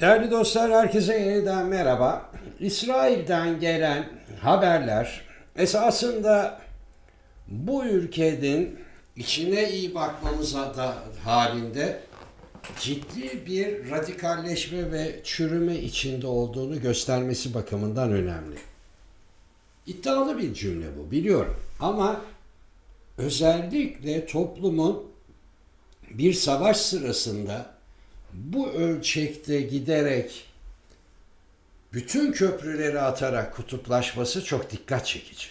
Değerli dostlar herkese yeniden merhaba. İsrail'den gelen haberler esasında bu ülkenin içine iyi bakmamız da halinde ciddi bir radikalleşme ve çürüme içinde olduğunu göstermesi bakımından önemli. İddialı bir cümle bu biliyorum ama özellikle toplumun bir savaş sırasında bu ölçekte giderek bütün köprüleri atarak kutuplaşması çok dikkat çekici.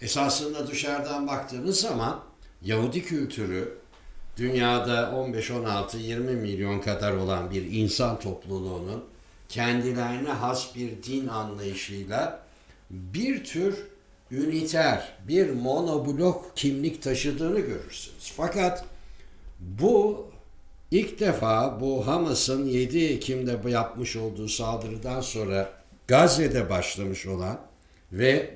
Esasında dışarıdan baktığınız zaman Yahudi kültürü dünyada 15, 16, 20 milyon kadar olan bir insan topluluğunun kendilerine has bir din anlayışıyla bir tür üniter, bir monoblok kimlik taşıdığını görürsünüz. Fakat bu ilk defa bu Hamas'ın 7 Ekim'de yapmış olduğu saldırıdan sonra Gazze'de başlamış olan ve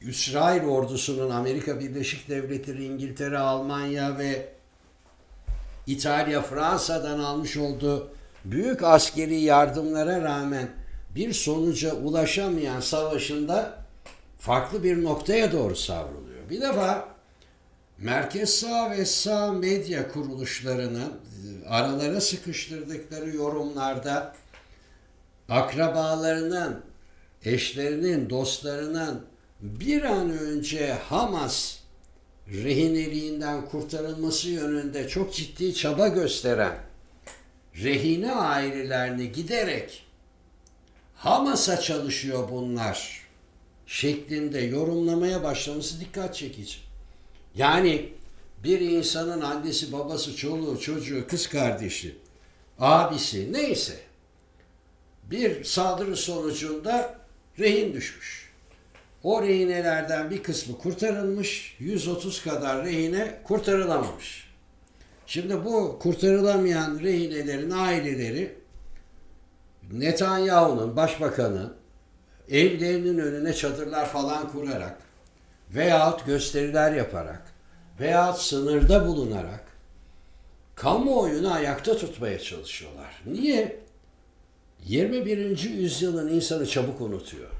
İsrail ordusunun Amerika Birleşik Devletleri, İngiltere, Almanya ve İtalya, Fransa'dan almış olduğu büyük askeri yardımlara rağmen bir sonuca ulaşamayan savaşında farklı bir noktaya doğru savruluyor. Bir defa merkez sağ ve sağ medya kuruluşlarının aralara sıkıştırdıkları yorumlarda akrabalarının, eşlerinin, dostlarının bir an önce Hamas rehineliğinden kurtarılması yönünde çok ciddi çaba gösteren rehine ailelerini giderek Hamas'a çalışıyor bunlar şeklinde yorumlamaya başlaması dikkat çekici. Yani bir insanın annesi, babası, çoluğu, çocuğu, kız kardeşi, abisi neyse bir saldırı sonucunda rehin düşmüş. O rehinelerden bir kısmı kurtarılmış, 130 kadar rehine kurtarılamamış. Şimdi bu kurtarılamayan rehinelerin aileleri Netanyahu'nun, başbakanı evlerinin önüne çadırlar falan kurarak veyahut gösteriler yaparak veyahut sınırda bulunarak kamuoyunu ayakta tutmaya çalışıyorlar. Niye? 21. yüzyılın insanı çabuk unutuyor.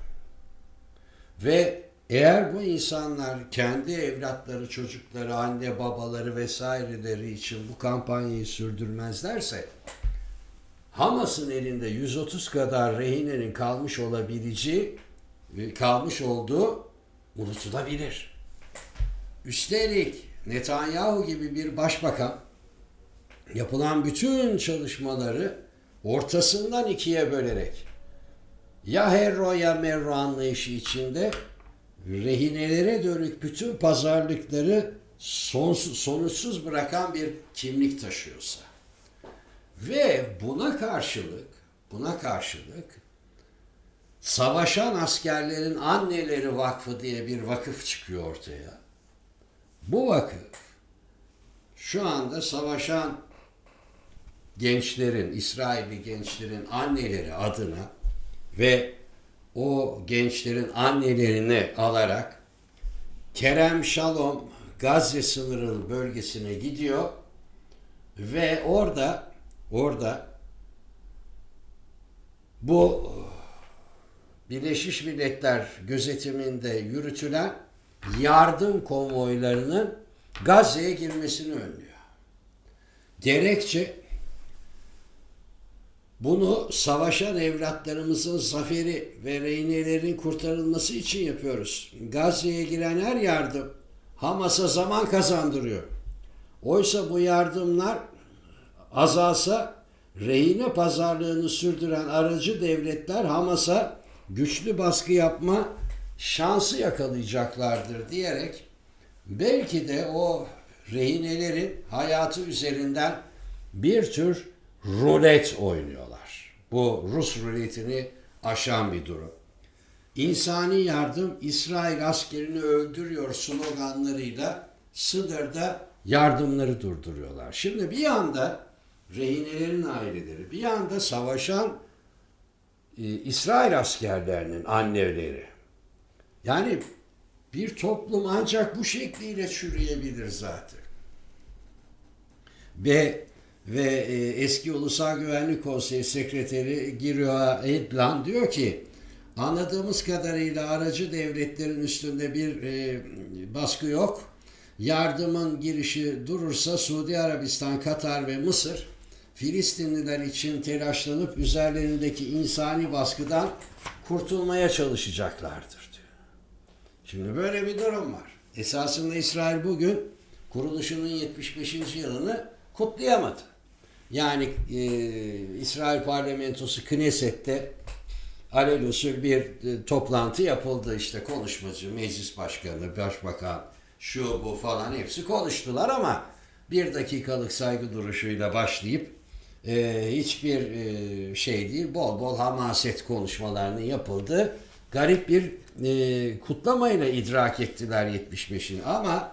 Ve eğer bu insanlar kendi evlatları, çocukları, anne babaları vesaireleri için bu kampanyayı sürdürmezlerse Hamas'ın elinde 130 kadar rehinenin kalmış olabileceği kalmış olduğu unutulabilir. Üstelik Netanyahu gibi bir başbakan yapılan bütün çalışmaları ortasından ikiye bölerek ya herro ya merro anlayışı içinde rehinelere dönük bütün pazarlıkları sonsuz, sonuçsuz bırakan bir kimlik taşıyorsa ve buna karşılık buna karşılık Savaşan Askerlerin Anneleri Vakfı diye bir vakıf çıkıyor ortaya. Bu vakıf şu anda savaşan gençlerin, İsrailli gençlerin anneleri adına ve o gençlerin annelerini alarak Kerem Şalom Gazze sınırı bölgesine gidiyor ve orada orada bu Birleşmiş Milletler gözetiminde yürütülen yardım konvoylarının Gazze'ye girmesini önlüyor. Gerekçe bunu savaşan evlatlarımızın zaferi ve rehinelerin kurtarılması için yapıyoruz. Gazze'ye giren her yardım Hamas'a zaman kazandırıyor. Oysa bu yardımlar azalsa rehine pazarlığını sürdüren aracı devletler Hamas'a güçlü baskı yapma şansı yakalayacaklardır diyerek belki de o rehinelerin hayatı üzerinden bir tür rulet oynuyorlar. Bu Rus ruletini aşan bir durum. İnsani yardım İsrail askerini öldürüyor sloganlarıyla sınırda yardımları durduruyorlar. Şimdi bir yanda rehinelerin aileleri, bir yanda savaşan e, İsrail askerlerinin anneleri. Yani bir toplum ancak bu şekliyle çürüyebilir zaten. Ve ve e, eski Ulusal Güvenlik Konseyi Sekreteri Giro Edlan diyor ki anladığımız kadarıyla aracı devletlerin üstünde bir e, baskı yok. Yardımın girişi durursa Suudi Arabistan, Katar ve Mısır Filistinliler için telaşlanıp üzerlerindeki insani baskıdan kurtulmaya çalışacaklardır diyor. Şimdi böyle bir durum var. Esasında İsrail bugün kuruluşunun 75. yılını kutlayamadı. Yani e, İsrail parlamentosu Knesset'te alelüsül bir e, toplantı yapıldı. İşte konuşmacı, meclis başkanı, başbakan, şu bu falan hepsi konuştular ama bir dakikalık saygı duruşuyla başlayıp e, hiçbir e, şey değil, bol bol hamaset konuşmalarının yapıldığı garip bir e, kutlamayla idrak ettiler 75'ini. Ama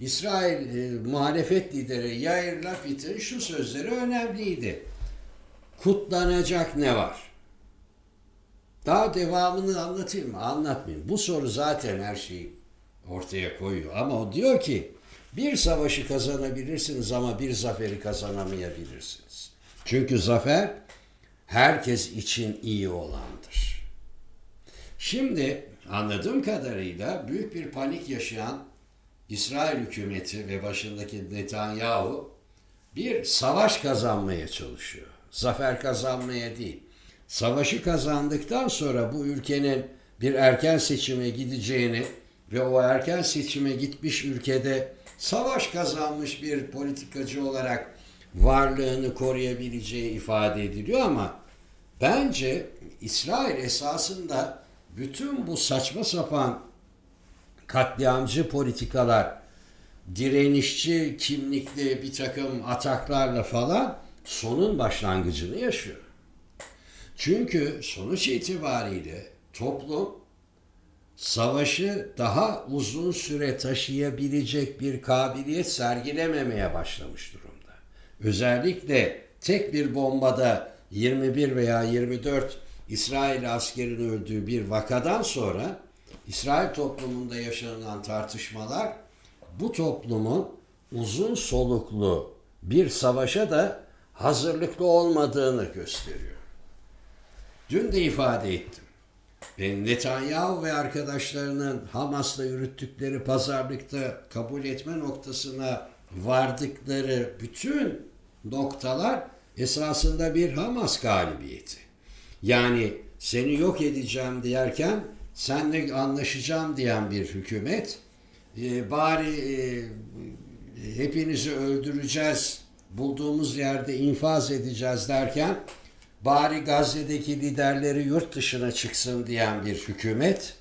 İsrail e, muhalefet lideri Yair Lapid'in şu sözleri önemliydi. Kutlanacak ne var? Daha devamını anlatayım mı? Anlatmayayım. Bu soru zaten her şeyi ortaya koyuyor. Ama o diyor ki bir savaşı kazanabilirsiniz ama bir zaferi kazanamayabilirsiniz. Çünkü zafer herkes için iyi olandır. Şimdi anladığım kadarıyla büyük bir panik yaşayan İsrail hükümeti ve başındaki Netanyahu bir savaş kazanmaya çalışıyor. Zafer kazanmaya değil. Savaşı kazandıktan sonra bu ülkenin bir erken seçime gideceğini ve o erken seçime gitmiş ülkede savaş kazanmış bir politikacı olarak varlığını koruyabileceği ifade ediliyor ama bence İsrail esasında bütün bu saçma sapan katliamcı politikalar, direnişçi kimlikli bir takım ataklarla falan sonun başlangıcını yaşıyor. Çünkü sonuç itibariyle toplum savaşı daha uzun süre taşıyabilecek bir kabiliyet sergilememeye başlamış durumda. Özellikle tek bir bombada 21 veya 24 İsrail askerin öldüğü bir vakadan sonra İsrail toplumunda yaşanılan tartışmalar bu toplumun uzun soluklu bir savaşa da hazırlıklı olmadığını gösteriyor. Dün de ifade ettim. Netanyahu ve arkadaşlarının Hamas'la yürüttükleri pazarlıkta kabul etme noktasına vardıkları bütün noktalar esasında bir Hamas galibiyeti. Yani seni yok edeceğim diyerken senle anlaşacağım diyen bir hükümet e, bari e, hepinizi öldüreceğiz bulduğumuz yerde infaz edeceğiz derken bari Gazze'deki liderleri yurt dışına çıksın diyen bir hükümet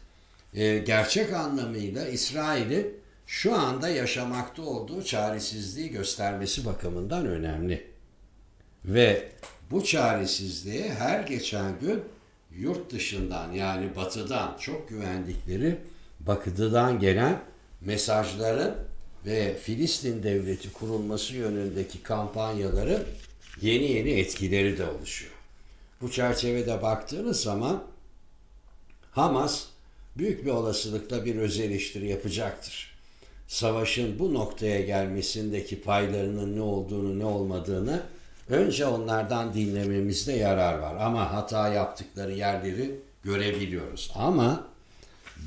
e, gerçek anlamıyla İsrail'i şu anda yaşamakta olduğu çaresizliği göstermesi bakımından önemli. Ve bu çaresizliğe her geçen gün yurt dışından yani batıdan çok güvendikleri batıdan gelen mesajların ve Filistin devleti kurulması yönündeki kampanyaların yeni yeni etkileri de oluşuyor. Bu çerçevede baktığınız zaman Hamas büyük bir olasılıkla bir öz eleştiri yapacaktır. Savaşın bu noktaya gelmesindeki paylarının ne olduğunu ne olmadığını önce onlardan dinlememizde yarar var. Ama hata yaptıkları yerleri görebiliyoruz. Ama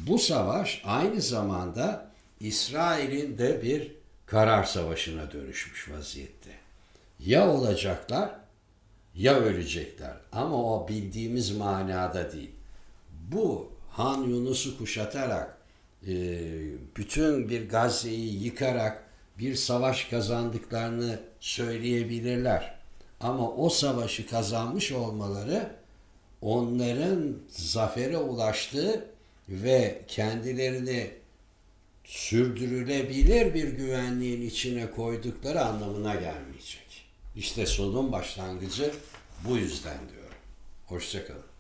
bu savaş aynı zamanda İsrail'in de bir karar savaşına dönüşmüş vaziyette. Ya olacaklar ya ölecekler. Ama o bildiğimiz manada değil. Bu Han Yunus'u kuşatarak, e, bütün bir Gazze'yi yıkarak bir savaş kazandıklarını söyleyebilirler. Ama o savaşı kazanmış olmaları onların zafere ulaştığı ve kendilerini sürdürülebilir bir güvenliğin içine koydukları anlamına gelmeyecek. İşte sonun başlangıcı bu yüzden diyorum. Hoşçakalın.